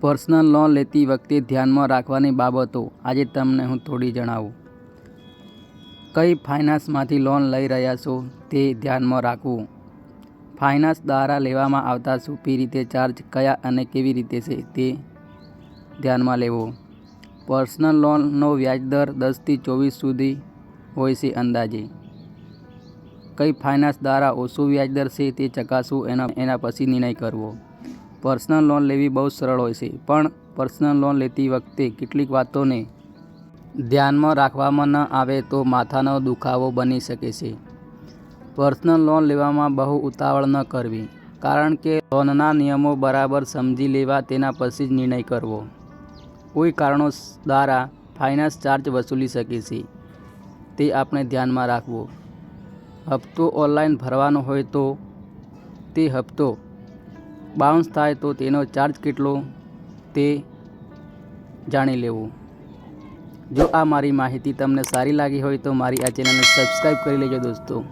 Personal loan લેતી વખતે ધ્યાનમાં રાખવાની બાબતો આજે તમને હું થોડી જણાવું. કઈ ફાઇનાન્સમાંથી લોન લઈ રહ્યા છો તે ધ્યાનમાં રાખવું. ફાઇનાન્સ દ્વારા લેવામાં આવતા સુપી રીતે ચાર્જ કયા અને કેવી રીતે છે તે ધ્યાનમાં લેવો. પર્સનલ લોનનો વ્યાજદર દસથી ચોવીસ સુધી હોય છે અંદાજે. કઈ ફાઇનાન્સ દ્વારા ઓછું વ્યાજદર છે તે ચકાસવું એના એના પછી નિર્ણય કરવો. પર્સનલ લોન લેવી બહુ સરળ હોય છે, પણ પર્સનલ લોન લેતી વખતે કેટલીક વાતોને ધ્યાનમાં રાખવામાં ન આવે તો માથાનો દુખાવો બની શકે છે. પર્સનલ લોન લેવામાં બહુ ઉતાવળ ન કરવી, કારણ કે લોનના નિયમો બરાબર સમજી લેવા તેના પછી જ નિર્ણય કરવો. કોઈ કારણો દ્વારા ફાઇનાન્સ ચાર્જ વસૂલી શકે છે, તે આપણે ધ્યાનમાં રાખવું. હપ્તો ઓનલાઈન ભરવાનો હોય તો તે હપ્તો બાઉન્સ થાય તો તેનો ચાર્જ કેટલો તે જાણી લેવું. જો આ મારી માહિતી તમને સારી લાગી હોય તો મારી આ ચેનલને સબસ્ક્રાઈબ કરી લેજો દોસ્તો.